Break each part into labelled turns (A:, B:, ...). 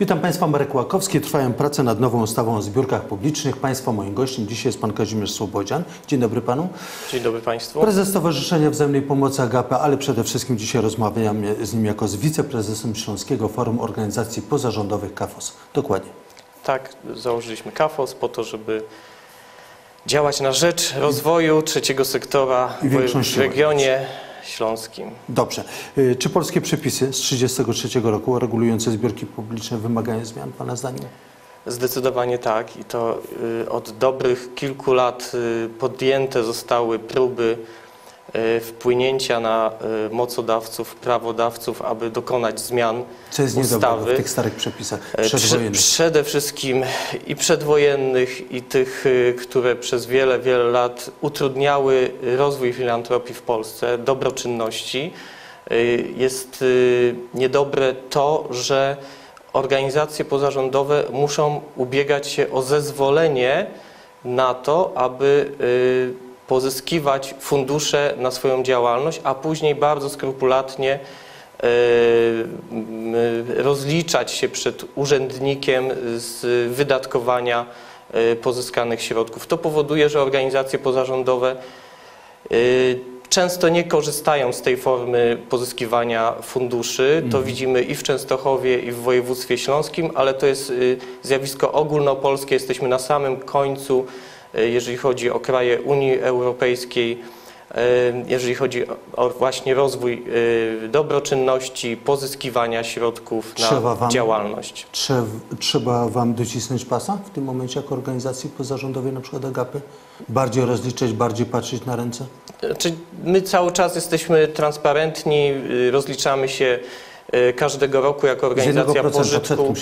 A: Witam Państwa, Marek Łakowski. Trwają prace nad nową ustawą o zbiórkach publicznych. Państwa moim gościem dzisiaj jest Pan Kazimierz Słobodzian. Dzień dobry Panu.
B: Dzień dobry Państwu.
A: Prezes Stowarzyszenia Wzajemnej Pomocy Agape, ale przede wszystkim dzisiaj rozmawiamy z nim jako z wiceprezesem Śląskiego Forum Organizacji Pozarządowych KAFOS. Dokładnie.
B: Tak, założyliśmy KAFOS po to, żeby działać na rzecz rozwoju trzeciego sektora w, regionie śląskim.
A: Dobrze. Y, Czy polskie przepisy z 1933 roku regulujące zbiórki publiczne wymagają zmian Pana zdaniem?
B: Zdecydowanie tak i to y, od dobrych kilku lat y, podjęte zostały próby wpłynięcia na y, mocodawców, prawodawców, aby dokonać zmian
A: Co jest
B: ustawy.
A: w tych starych przepisach
B: Prze-
A: przedwojennych?
B: Przede wszystkim i przedwojennych, i tych, y, które przez wiele, wiele lat utrudniały rozwój filantropii w Polsce, dobroczynności. Y, Jest y, niedobre to, że organizacje pozarządowe muszą ubiegać się o zezwolenie na to, aby y, pozyskiwać fundusze na swoją działalność, a później bardzo skrupulatnie e, rozliczać się przed urzędnikiem z wydatkowania e, pozyskanych środków. To powoduje, że organizacje pozarządowe e, często nie korzystają z tej formy pozyskiwania funduszy. To widzimy i w Częstochowie, i w województwie śląskim, ale to jest zjawisko ogólnopolskie. Jesteśmy na samym końcu, jeżeli chodzi o kraje Unii Europejskiej, y, jeżeli chodzi o- właśnie rozwój y, dobroczynności, pozyskiwania środków
A: Trzeba
B: na
A: wam-
B: działalność.
A: Trzeba, trzeba Wam docisnąć pasa w tym momencie jako organizacji pozarządowej, na przykład Agapy? Bardziej rozliczać, bardziej patrzeć na ręce?
B: Znaczy, my cały czas jesteśmy transparentni, y, rozliczamy się y, każdego roku jako organizacja
A: 1%
B: pożytku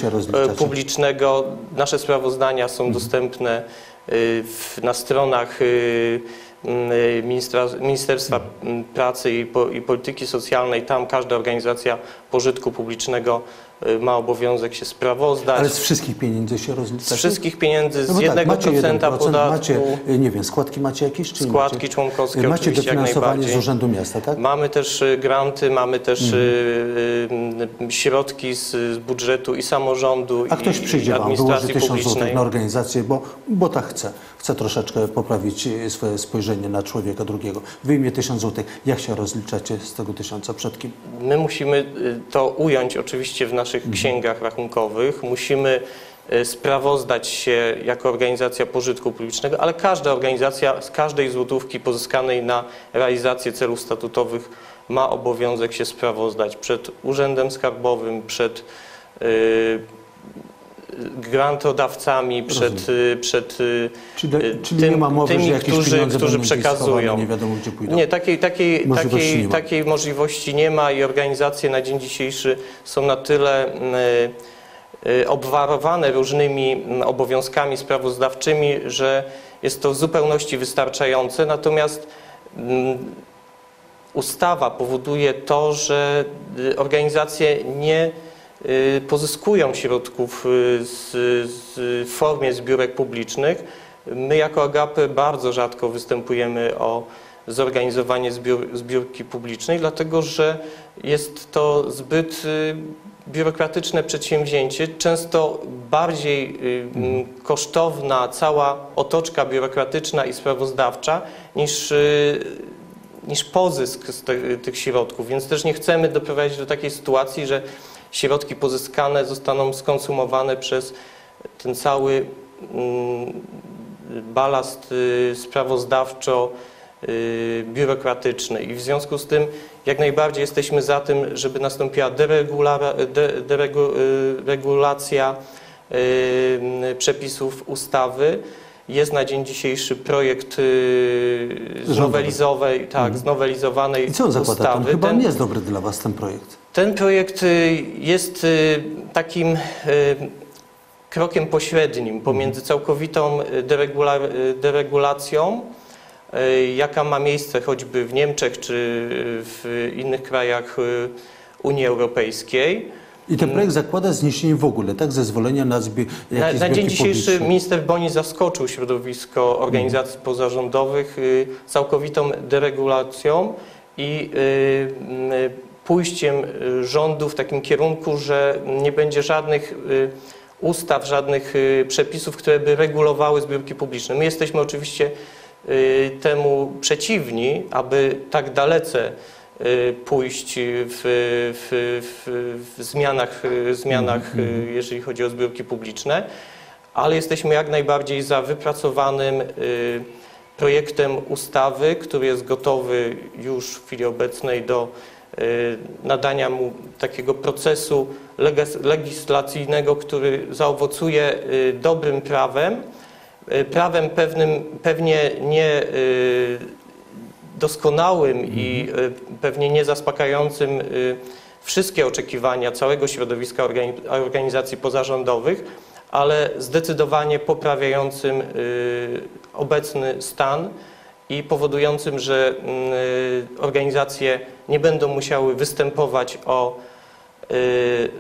B: y, publicznego. Nasze sprawozdania są dostępne y, w, na stronach y, y, Ministerstwa y, Pracy i, po, i Polityki Socjalnej. Tam każda organizacja pożytku publicznego y, ma obowiązek się sprawozdać.
A: Ale z wszystkich pieniędzy się rozliczacie?
B: z wszystkich pieniędzy, z
A: No tak,
B: 1%
A: macie 1%,
B: podatku.
A: macie, y, nie wiem, składki macie jakieś? Czy
B: Składki
A: macie?
B: członkowskie
A: Macie dofinansowanie z Urzędu Miasta, tak?
B: Mamy też y, granty, mamy też y, y, środki z, budżetu i samorządu,
A: A ktoś przyjdzie
B: i
A: Wam, wyłoży
B: administracji
A: 1000 zł
B: publicznej.
A: na organizację, bo, bo tak chce. Chce troszeczkę poprawić y, swoje spojrzenie na człowieka drugiego. Wyjmie 1000 zł. Jak się rozliczacie z tego tysiąca? Przed kim?
B: My musimy y, to ująć oczywiście w naszych księgach rachunkowych. Musimy y, sprawozdać się jako organizacja pożytku publicznego, ale każda organizacja z każdej złotówki pozyskanej na realizację celów statutowych ma obowiązek się sprawozdać przed Urzędem Skarbowym, przed y, grantodawcami, przed, y, przed y,
A: Czyli,
B: Y,
A: czyli
B: tym-
A: nie ma mowy,
B: tymi,
A: że jakieś
B: którzy- którzy przekazują.
A: nie wiadomo gdzie pójdą.
B: Nie, takiej, takiej,
A: Możliwości
B: takiej,
A: nie ma.
B: takiej możliwości nie ma i organizacje na dzień dzisiejszy są na tyle y, y, obwarowane różnymi mm, obowiązkami sprawozdawczymi, że jest to w zupełności wystarczające. Natomiast mm, ustawa powoduje to, że y, organizacje nie y, pozyskują środków y, z, z, w formie zbiórek publicznych. My jako Agapy bardzo rzadko występujemy o zorganizowanie zbiór, zbiórki publicznej, dlatego że jest to zbyt y, biurokratyczne przedsięwzięcie, często bardziej y, m, kosztowna cała otoczka biurokratyczna i sprawozdawcza niż y, niż pozysk z tych środków, więc też nie chcemy doprowadzić do takiej sytuacji, że środki pozyskane zostaną skonsumowane przez ten cały mm, balast y, sprawozdawczo y, biurokratyczny i w związku z tym jak najbardziej jesteśmy za tym, żeby nastąpiła deregula- de, deregu, y, przepisów ustawy. Jest na dzień dzisiejszy projekt znowelizowej, tak, znowelizowanej
A: I co on zakłada? Ten
B: ustawy.
A: chyba
B: Ten-
A: nie jest dobry dla Was ten projekt.
B: Ten projekt y, jest y, takim y, krokiem pośrednim pomiędzy całkowitą deregula, y, deregulacją, jaka ma miejsce choćby w Niemczech czy w innych krajach Unii Europejskiej.
A: I ten projekt zakłada zniesienie w ogóle, tak? Zezwolenia na zbie-
B: Na, na dzień dzisiejszy
A: publiczne.
B: minister Boni zaskoczył środowisko organizacji pozarządowych całkowitą deregulacją i pójściem y, rządu w takim kierunku, że nie będzie żadnych y, ustaw, żadnych y, przepisów, które by regulowały zbiórki publiczne. My jesteśmy oczywiście temu przeciwni, aby tak dalece pójść w, w, w, w zmianach, zmianach y, jeżeli chodzi o zbiórki publiczne, ale jesteśmy jak najbardziej za wypracowanym projektem ustawy, który jest gotowy już w chwili obecnej do nadania mu takiego procesu legislacyjnego, który zaowocuje y, dobrym prawem, y, prawem pewnym, pewnie nie y, doskonałym i y, pewnie nie zaspokajającym y, wszystkie oczekiwania całego środowiska organi- organizacji pozarządowych, ale zdecydowanie poprawiającym y, obecny stan i powodującym, że y, organizacje nie będą musiały występować o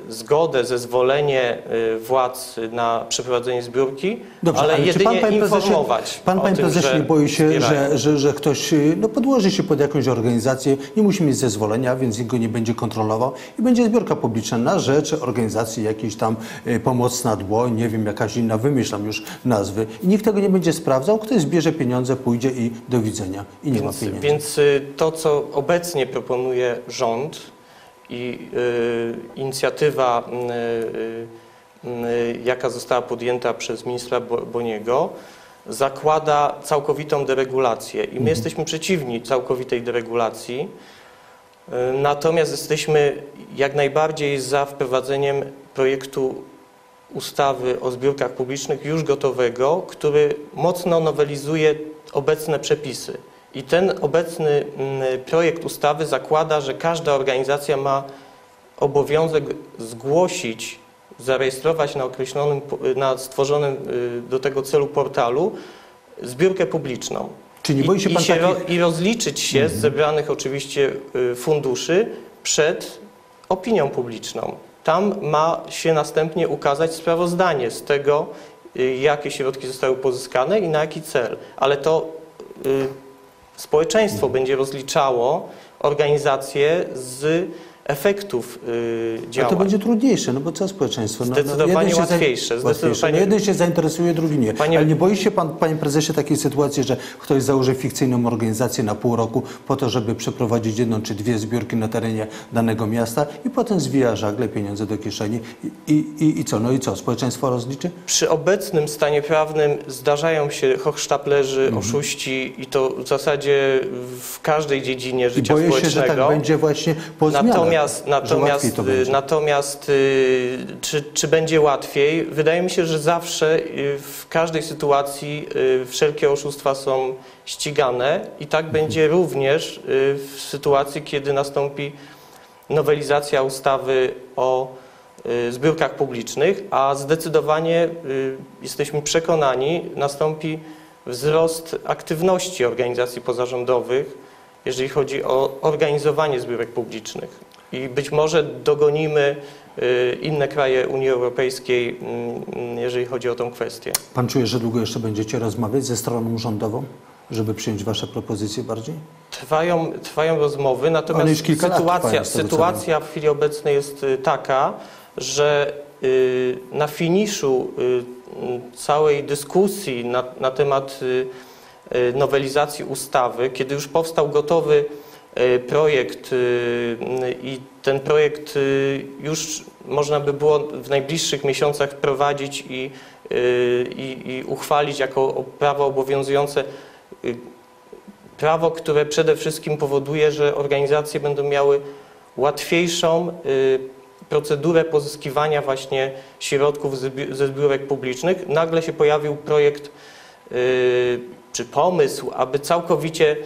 B: zgodę, zezwolenie y, władz na przeprowadzenie zbiórki,
A: Dobrze,
B: ale,
A: czy
B: jedynie
A: pan, panie prezesie,
B: informować
A: pan, panie
B: tym,
A: prezesie, nie boi się, że, że, że ktoś y, no, podłoży się pod jakąś organizację, nie musi mieć zezwolenia, więc nikt go nie będzie kontrolował i będzie zbiórka publiczna na rzecz organizacji jakiejś tam y, Pomocna Dłoń, nie wiem, jakaś inna, wymyślam już nazwy. I nikt tego nie będzie sprawdzał, ktoś zbierze pieniądze, pójdzie i do widzenia. I nie ma
B: Więc,
A: pieniędzy.
B: więc y, to, co obecnie proponuje rząd i y, inicjatywa, y, y, jaka została podjęta przez ministra Bo- Boniego, zakłada całkowitą deregulację. I my jesteśmy przeciwni całkowitej deregulacji, natomiast jesteśmy jak najbardziej za wprowadzeniem projektu ustawy o zbiórkach publicznych już gotowego, który mocno nowelizuje obecne przepisy. I ten obecny mm, projekt ustawy zakłada, że każda organizacja ma obowiązek zgłosić, zarejestrować na określonym, na stworzonym y, do tego celu portalu zbiórkę publiczną.
A: Czy nie boi się
B: I,
A: pan
B: i, się ro. I rozliczyć się z zebranych oczywiście y, funduszy przed opinią publiczną. Tam ma się następnie ukazać sprawozdanie z tego, y, jakie środki zostały pozyskane i na jaki cel. Ale to społeczeństwo będzie rozliczało organizacje z efektów y,
A: A
B: działań.
A: to będzie trudniejsze, no bo co społeczeństwo? No,
B: Zdecydowanie
A: jeden się
B: łatwiejsze,
A: Zaj... łatwiejsze. No
B: zdecydowanie-
A: jeden się zainteresuje, drugi nie.
B: Panie-
A: Ale nie boi się pan, panie prezesie, takiej sytuacji, że ktoś założy fikcyjną organizację na pół roku po to, żeby przeprowadzić jedną czy dwie zbiórki na terenie danego miasta i potem zwija żagle, pieniądze do kieszeni i, i, i, co? No i co? Społeczeństwo rozliczy?
B: Przy obecnym stanie prawnym zdarzają się hochsztaplerzy,
A: Mhm.
B: oszuści i to w zasadzie w każdej dziedzinie
A: I
B: życia
A: boję się,
B: społecznego.
A: że tak będzie właśnie po.
B: Natomiast, natomiast, y, natomiast y, czy, czy będzie łatwiej? Wydaje mi się, że zawsze y, w każdej sytuacji wszelkie oszustwa są ścigane i tak
A: Mhm.
B: będzie również w sytuacji, kiedy nastąpi nowelizacja ustawy o zbiórkach publicznych, a zdecydowanie jesteśmy przekonani, nastąpi wzrost aktywności organizacji pozarządowych, jeżeli chodzi o organizowanie zbiórek publicznych. I być może dogonimy y, inne kraje Unii Europejskiej, mm, jeżeli chodzi o tą kwestię.
A: Pan czuje, że długo jeszcze będziecie rozmawiać ze stroną rządową, żeby przyjąć wasze propozycje bardziej?
B: Trwają, trwają rozmowy, natomiast sytuacja, sytuacja w chwili obecnej jest y, taka, że y, na finiszu całej dyskusji na, na temat nowelizacji ustawy, kiedy już powstał gotowy projekt y, y, i ten projekt y, już można by było w najbliższych miesiącach wprowadzić i, y, i, i uchwalić jako prawo obowiązujące y, prawo, które przede wszystkim powoduje, że organizacje będą miały łatwiejszą y, procedurę pozyskiwania właśnie środków ze zbi- ze zbiórek publicznych. Nagle się pojawił projekt y, czy pomysł, aby całkowicie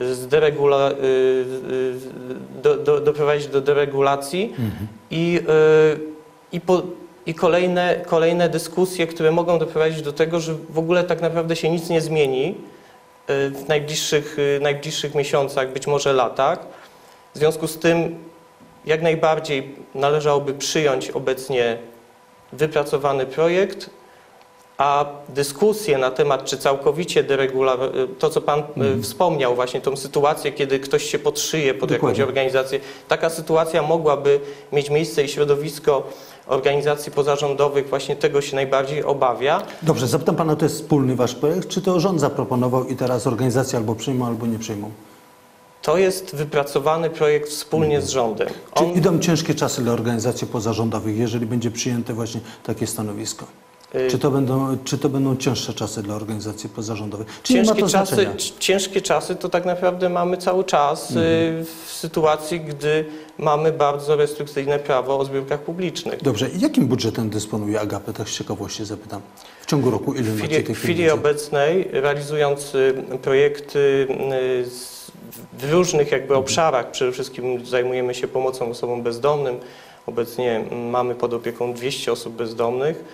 B: zderegula, y, y, do, do, doprowadzić do deregulacji i, y, i, po, i kolejne, kolejne dyskusje, które mogą doprowadzić do tego, że w ogóle tak naprawdę się nic nie zmieni w najbliższych, najbliższych miesiącach, być może latach. W związku z tym jak najbardziej należałoby przyjąć obecnie wypracowany projekt a dyskusje na temat, czy całkowicie deregula, to co Pan y, wspomniał, właśnie tą sytuację, kiedy ktoś się podszyje pod jakąś
A: Dokładnie.
B: organizację, taka sytuacja mogłaby mieć miejsce i środowisko organizacji pozarządowych właśnie tego się najbardziej obawia.
A: Dobrze, zapytam pana, to jest wspólny wasz projekt, czy to rząd zaproponował i teraz organizacje albo przyjmą, albo nie przyjmą?
B: To jest wypracowany projekt wspólnie z rządem.
A: Czy
B: On,
A: idą ciężkie czasy dla organizacji pozarządowych, jeżeli będzie przyjęte właśnie takie stanowisko?
B: Y,
A: Czy to będą, czy to będą cięższe czasy dla organizacji pozarządowych? Czy
B: Ciężkie czasy, ciężkie czasy to tak naprawdę mamy cały czas y, w sytuacji, gdy mamy bardzo restrykcyjne prawo o zbiórkach publicznych.
A: Dobrze, jakim budżetem dysponuje Agapę? Tak z ciekawości zapytam. W ciągu roku ile
B: W
A: macie
B: chwili,
A: tych
B: w chwili obecnej, realizując y, projekty w różnych jakby
A: Mhm.
B: obszarach, przede wszystkim zajmujemy się pomocą osobom bezdomnym. Obecnie mm, mamy pod opieką 200 osób bezdomnych.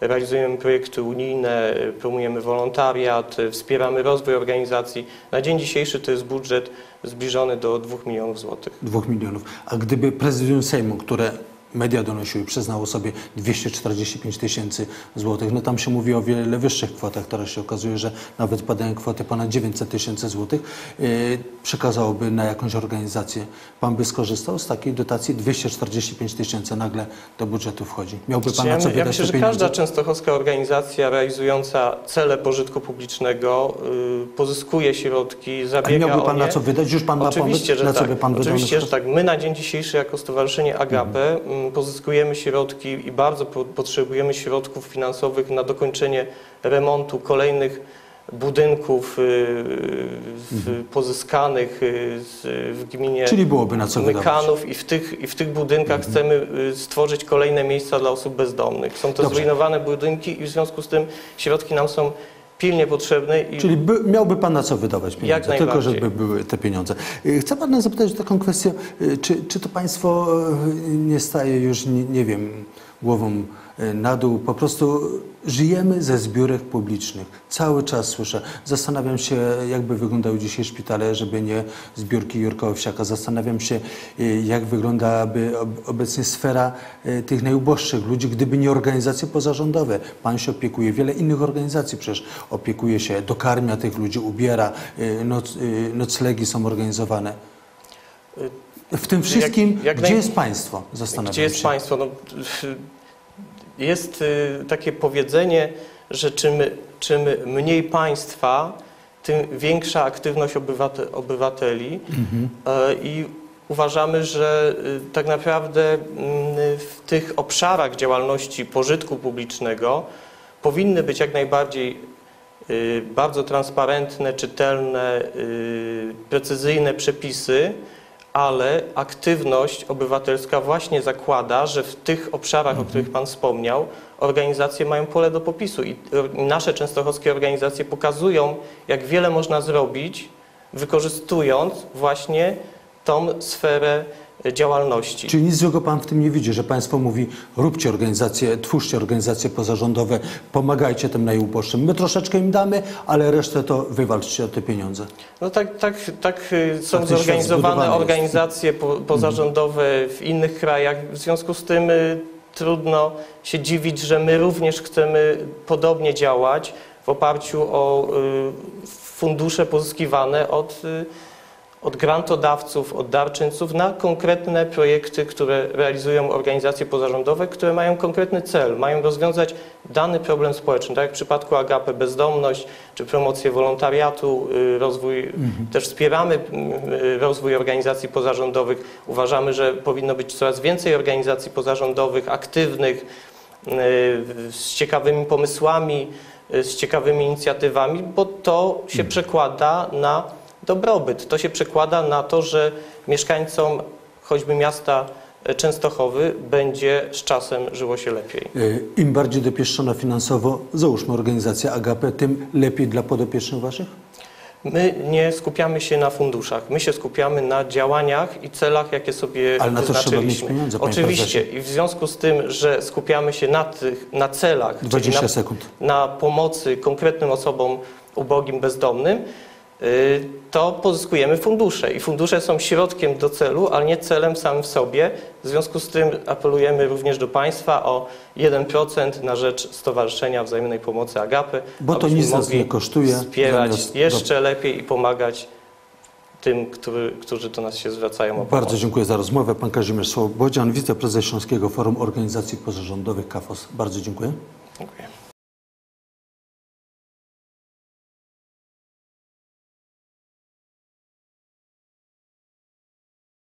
B: Realizujemy projekty unijne, promujemy wolontariat, wspieramy rozwój organizacji. Na dzień dzisiejszy to jest budżet zbliżony do 2 milionów złotych.
A: Dwóch milionów. A gdyby prezydium Sejmu, które media donosiły, przyznało sobie 245 tysięcy złotych, no tam się mówi o wiele wyższych kwotach. Teraz się okazuje, że nawet padają kwoty ponad 900 tysięcy złotych. Yy, przekazałoby na jakąś organizację. Pan by skorzystał z takiej dotacji? 245 tysięcy nagle do budżetu wchodzi. Miałby pan na co wydać
B: ja myślę, że każda częstochowska organizacja realizująca cele pożytku publicznego y, pozyskuje środki,
A: A
B: zabiega
A: miałby
B: o
A: pan na co wydać? Już pan ma
B: Oczywiście,
A: pomysł,
B: że
A: na co
B: tak.
A: by pan wydał?
B: Oczywiście, że tak. My na dzień dzisiejszy jako Stowarzyszenie Agape
A: Mhm.
B: Pozyskujemy środki i bardzo po, potrzebujemy środków finansowych na dokończenie remontu kolejnych budynków y, w, pozyskanych y, w gminie
A: Mhm. Czyli byłoby na co wydawać. Mhm.
B: Mykanów i w tych, i w tych budynkach chcemy y, stworzyć kolejne miejsca dla osób bezdomnych. Są to
A: Dobrze.
B: zrujnowane budynki i w związku z tym środki nam są pilnie potrzebne i
A: Czyli by, miałby Pan na co wydawać pieniądze,
B: Jak
A: tylko żeby były te pieniądze. Y, Chcę Pana zapytać o taką kwestię, y, czy, czy to Państwo y, nie staje już, nie, nie wiem, głową na dół, po prostu żyjemy ze zbiórek publicznych. Cały czas słyszę. Zastanawiam się, jakby wyglądały dzisiaj szpitale, żeby nie zbiórki Jurka Owsiaka. Zastanawiam się, y, jak wyglądałaby ob- obecnie sfera y, tych najuboższych ludzi, gdyby nie organizacje pozarządowe. Pan się opiekuje, wiele innych organizacji przecież opiekuje się, dokarmia tych ludzi, ubiera, noc, noclegi są organizowane. W tym wszystkim,
B: jak
A: gdzie
B: naj-
A: jest państwo? Zastanawiam
B: Gdzie jest
A: się.
B: państwo? No, jest y, takie powiedzenie, że czym, czym mniej państwa, tym większa aktywność obywate, obywateli
A: Mhm.
B: E, i uważamy, że y, tak naprawdę mm, w tych obszarach działalności pożytku publicznego powinny być jak najbardziej y, bardzo transparentne, czytelne, precyzyjne przepisy, ale aktywność obywatelska właśnie zakłada, że w tych obszarach, o których Pan wspomniał, organizacje mają pole do popisu i nasze częstochowskie organizacje pokazują, jak wiele można zrobić, wykorzystując właśnie tą sferę działalności.
A: Czyli nic złego Pan w tym nie widzi, że Państwo mówi, róbcie organizacje, twórzcie organizacje pozarządowe, pomagajcie tym najuboższym. My troszeczkę im damy, ale resztę to wywalczcie o te pieniądze.
B: No tak, tak, tak y, są
A: Tak
B: zorganizowane organizacje po, pozarządowe w innych krajach. W związku z tym y, trudno się dziwić, że my również chcemy podobnie działać w oparciu o y, fundusze pozyskiwane od, od grantodawców, od darczyńców na konkretne projekty, które realizują organizacje pozarządowe, które mają konkretny cel, mają rozwiązać dany problem społeczny, tak jak w przypadku Agape bezdomność, czy promocję wolontariatu, y, rozwój, też wspieramy y, rozwój organizacji pozarządowych. Uważamy, że powinno być coraz więcej organizacji pozarządowych, aktywnych, y, z ciekawymi pomysłami, y, z ciekawymi inicjatywami, bo to się przekłada na dobrobyt. To się przekłada na to, że mieszkańcom choćby miasta e, Częstochowy będzie z czasem żyło się lepiej.
A: Y, Im bardziej dopieszczona finansowo, załóżmy organizację Agape, tym lepiej dla podopiecznych Waszych?
B: My nie skupiamy się na funduszach, my się skupiamy na działaniach i celach, jakie sobie
A: Ale na to trzeba mieć pieniądze,
B: Oczywiście i w związku z tym, że skupiamy się na, tych, na celach, czyli
A: 20
B: na,
A: sekund.
B: na pomocy konkretnym osobom ubogim, bezdomnym, to pozyskujemy fundusze. I fundusze są środkiem do celu, ale nie celem samym w sobie. W związku z tym apelujemy również do Państwa o 1% na rzecz Stowarzyszenia Wzajemnej Pomocy Agapy.
A: Bo to nic nas nie kosztuje,
B: Wspierać jeszcze lepiej i pomagać tym, który, którzy do nas się zwracają o pomoc.
A: Bardzo dziękuję za rozmowę. Pan Kazimierz Słobodzian, wiceprezes Śląskiego Forum Organizacji Pozarządowych KAFOS. Bardzo dziękuję.
B: Dziękuję.